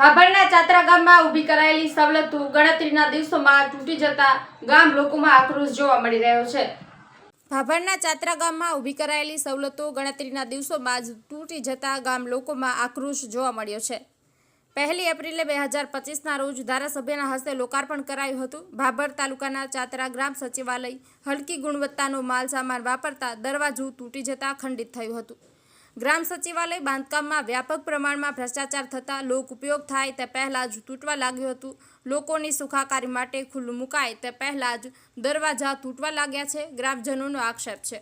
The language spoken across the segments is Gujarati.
ભાભરના ચાત્રા ગામમાં ઊભી કરાયેલી સવલતો ગણતરીના દિવસોમાં તૂટી જતા ગામ લોકોમાં આક્રોશ જોવા મળી રહ્યો છે. ભાભરના ચાત્રા ગામમાં ઊભી કરાયેલી સવલતો ગણતરીના દિવસોમાં જ તૂટી જતા ગામ લોકોમાં આક્રોશ જોવા મળ્યો છે. પહેલી એપ્રિલે બે હજાર પચીસના રોજ ધારાસભ્યના હસ્તે લોકાર્પણ કરાયું હતું. ભાભર તાલુકાના ચાત્રા ગ્રામ સચિવાલય હલકી ગુણવત્તાનો માલ સામાન વાપરતા દરવાજું તૂટી જતા ખંડિત થયું હતું. ગ્રામ સચિવાલય બાંધકામમાં વ્યાપક પ્રમાણમાં ભ્રષ્ટાચાર થતાં લોક ઉપયોગ થાય તે પહેલાં જ તૂટવા લાગ્યું હતું. લોકોની સુખાકારી માટે ખુલ્લું મુકાય તે પહેલાં જ દરવાજા તૂટવા લાગ્યા છે. ગ્રામજનોનો આક્ષેપ છે.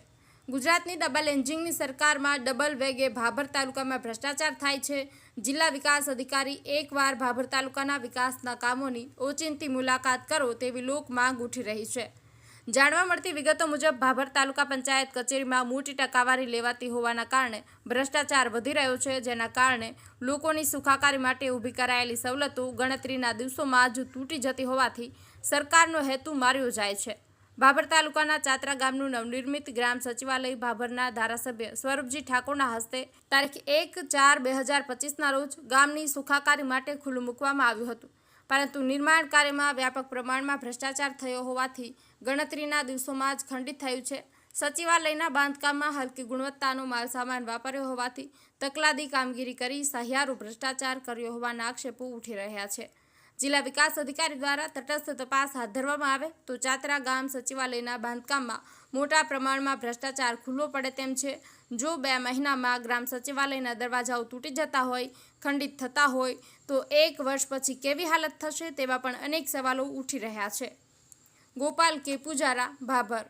ગુજરાતની ડબલ એન્જિનની સરકારમાં ડબલ વેગે ભાભર તાલુકામાં ભ્રષ્ટાચાર થાય છે. જિલ્લા વિકાસ અધિકારી એકવાર ભાભર તાલુકાના વિકાસના કામોની ઓચિંતી મુલાકાત કરો તેવી લોક માંગ ઉઠી રહી છે. જાણવા મળતી વિગતો મુજબ ભાભર તાલુકા પંચાયત કચેરીમાં મોટી ટકાવારી લેવાતી હોવાના કારણે ભ્રષ્ટાચાર વધી રહ્યો છે, જેના કારણે લોકોની સુખાકારી માટે ઊભી કરાયેલી સવલતો ગણતરીના દિવસોમાં જ તૂટી જતી હોવાથી સરકારનો હેતુ માર્યો જાય છે. ભાભર તાલુકાના ચાત્રા ગામનું નવનિર્મિત ગ્રામ સચિવાલય ભાભરના ધારાસભ્ય સ્વરૂપજી ઠાકોરના હસ્તે તારીખ એક ચાર બે હજાર પચીસના રોજ ગામની સુખાકારી માટે ખુલ્લું મૂકવામાં આવ્યું હતું. પરંતુ નિર્માણ કાર્યમાં વ્યાપક પ્રમાણમાં ભ્રષ્ટાચાર થયો હોવાથી ગણતરીના દિવસોમાં જ ખંડિત થયું છે. સચિવાલયના બાંધકામમાં હલકી ગુણવત્તાનો માલસામાન વાપર્યો હોવાથી તકલાદી કામગીરી કરી સહિયારો ભ્રષ્ટાચાર કર્યો હોવાના આક્ષેપો ઉઠી રહ્યા છે. જિલ્લા વિકાસ અધિકારી દ્વારા તટસ્થ તપાસ હાથ ધરવામાં આવે તો ચાતરા ગામ સચિવાલયના બાંધકામમાં મોટા પ્રમાણમાં ભ્રષ્ટાચાર ખુલ્લો પડે તેમ છે. જો બે મહિનામાં ગ્રામ સચિવાલયના દરવાજાઓ તૂટી જતા હોય, ખંડિત થતા હોય, તો એક વર્ષ પછી કેવી હાલત થશે તેવા પણ અનેક સવાલો ઉઠી રહ્યા છે. ગોપાલ કે પૂજારા, ભાભર.